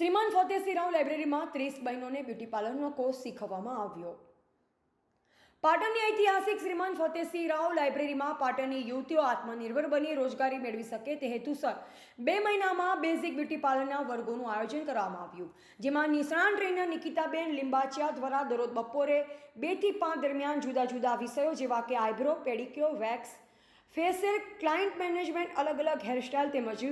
શ્રીમાન ફતેસિંહરાવ લાઇબ્રેરીમાં ત્રીસ બહેનોને બ્યુટી પાર્લરનો કોર્સ શીખવવામાં આવ્યો. પાટણની ઐતિહાસિક શ્રીમાન ફતેસિંહ રાવ લાઇબ્રેરીમાં પાટણની યુવતીઓ આત્મનિર્ભર બની, રોજગારી મેળવી શકે તે હેતુસર બે મહિનામાં બેઝિક બ્યુટી પાર્લરના વર્ગોનું આયોજન કરવામાં આવ્યું. જેમાં નિષ્ણાંત ટ્રેનર નિકિતાબેન લિંબાચિયા દ્વારા દરરોજ બપોરે બેથી પાંચ દરમિયાન જુદા જુદા વિષયો જેવા કે eyebrow pedicure wax facial client management અલગ અલગ હેરસ્ટાઇલ તેમજ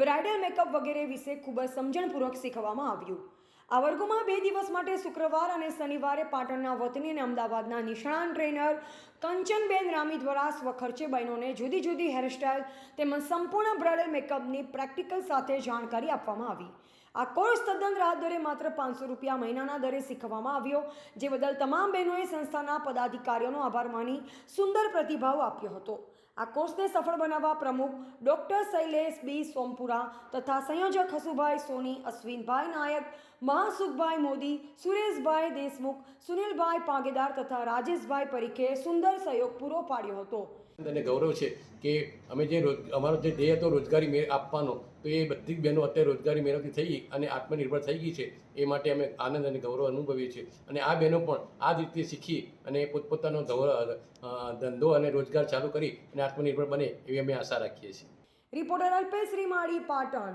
બ્રાઇડલ મેકઅપ વગેરે વિશે ખૂબ જ સમજણપૂર્વક શીખવવામાં આવ્યું. આ વર્ગોમાં બે દિવસ માટે શુક્રવાર અને શનિવારે પાટણના વતની અને અમદાવાદના નિષ્ણાંત ટ્રેનર કંચનબેન રામી દ્વારા સ્વખર્ચે બહેનોને જુદી જુદી હેરસ્ટાઇલ તેમજ સંપૂર્ણ બ્રાઇડલ મેકઅપની પ્રેક્ટિકલ સાથે જાણકારી આપવામાં આવી. આ કોર્સ તદ્દન રાહત દરે માત્ર પાંચસો રૂપિયા મહિનાના દરે શીખવવામાં આવ્યો, જે બદલ તમામ બહેનોએ સંસ્થાના પદાધિકારીઓનો આભાર માની સુંદર પ્રતિભાવ આપ્યો હતો. આ કોર્સને સફળ બનાવવા પ્રમુખ ડૉક્ટર શૈલેષ બી. સોમપુરા તથા સંયોજક હસુભાઈ સોની, અશ્વિનભાઈ નાયક, મહાસુખભાઈ મોદી, સુરેશભાઈ દેશમુખ, સુનિલભાઈ પાગેદાર તથા રાજેશભાઈ પરીખે સુંદર સહયોગ પૂરો પાડ્યો હતો. અને ગૌરવ છે કે અમે જે અમારો જે ધ્યેય હતો રોજગારી આપવાનો તો એ બધી જ બહેનો અત્યારે રોજગારી મેળવતી થઈ અને આત્મનિર્ભર થઈ ગઈ છે. એ માટે અમે આનંદ અને ગૌરવ અનુભવીએ છીએ. અને આ બહેનો પણ આ જ રીતે શીખી અને પોતપોતાનો ધંધો અને રોજગાર ચાલુ કરી અને આત્મનિર્ભર બને એવી અમે આશા રાખીએ છીએ. રિપોર્ટર અલ્પેશ માળી પાટણ.